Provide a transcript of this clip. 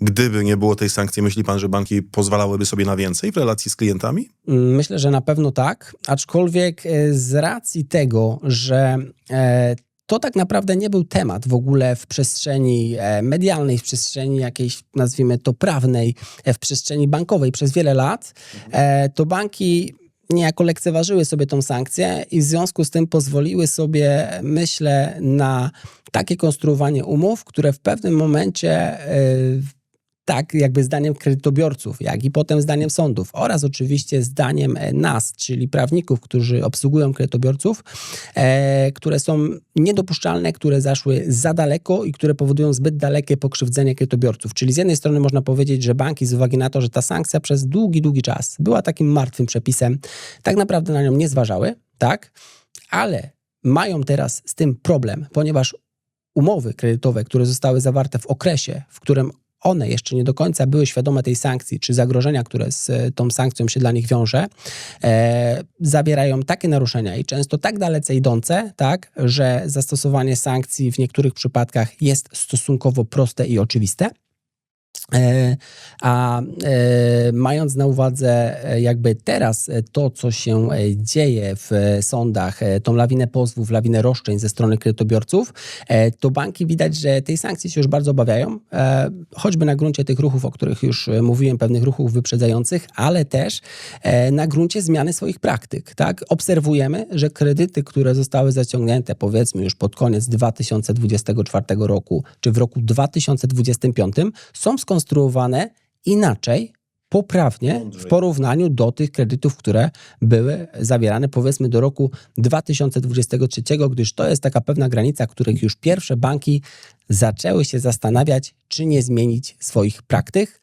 Gdyby nie było tej sankcji, myśli pan, że banki pozwalałyby sobie na więcej w relacji z klientami? Myślę, że na pewno tak, aczkolwiek e, z racji tego, że e, to tak naprawdę nie był temat w ogóle w przestrzeni e, medialnej, w przestrzeni jakiejś, nazwijmy to prawnej, w przestrzeni bankowej przez wiele lat, to banki niejako lekceważyły sobie tą sankcję i w związku z tym pozwoliły sobie, myślę, na takie konstruowanie umów, które w pewnym momencie tak jakby zdaniem kredytobiorców, jak i potem zdaniem sądów oraz oczywiście zdaniem e, nas, czyli prawników, którzy obsługują kredytobiorców, e, które są niedopuszczalne, które zaszły za daleko i które powodują zbyt dalekie pokrzywdzenie kredytobiorców. Czyli z jednej strony można powiedzieć, że banki z uwagi na to, że ta sankcja przez długi, długi czas była takim martwym przepisem, tak naprawdę na nią nie zważały, tak? Ale mają teraz z tym problem, ponieważ umowy kredytowe, które zostały zawarte w okresie, w którym one jeszcze nie do końca były świadome tej sankcji, czy zagrożenia, które z e, tą sankcją się dla nich wiąże, e, takie naruszenia i często tak dalece idące, tak, że zastosowanie sankcji w niektórych przypadkach jest stosunkowo proste i oczywiste. E, A e, mając na uwadze e, jakby teraz to, co się dzieje w sądach, tą lawinę pozwów, lawinę roszczeń ze strony kredytobiorców, to banki widać, że tej sankcji się już bardzo obawiają, choćby na gruncie tych ruchów, o których już mówiłem, pewnych ruchów wyprzedzających, ale też na gruncie zmiany swoich praktyk. Tak? Obserwujemy, że kredyty, które zostały zaciągnięte powiedzmy już pod koniec 2024 roku, czy w roku 2025 są skonstruowane inaczej, poprawnie w porównaniu do tych kredytów, które były zawierane powiedzmy do roku 2023, gdyż to jest taka pewna granica, których już pierwsze banki zaczęły się zastanawiać, czy nie zmienić swoich praktyk,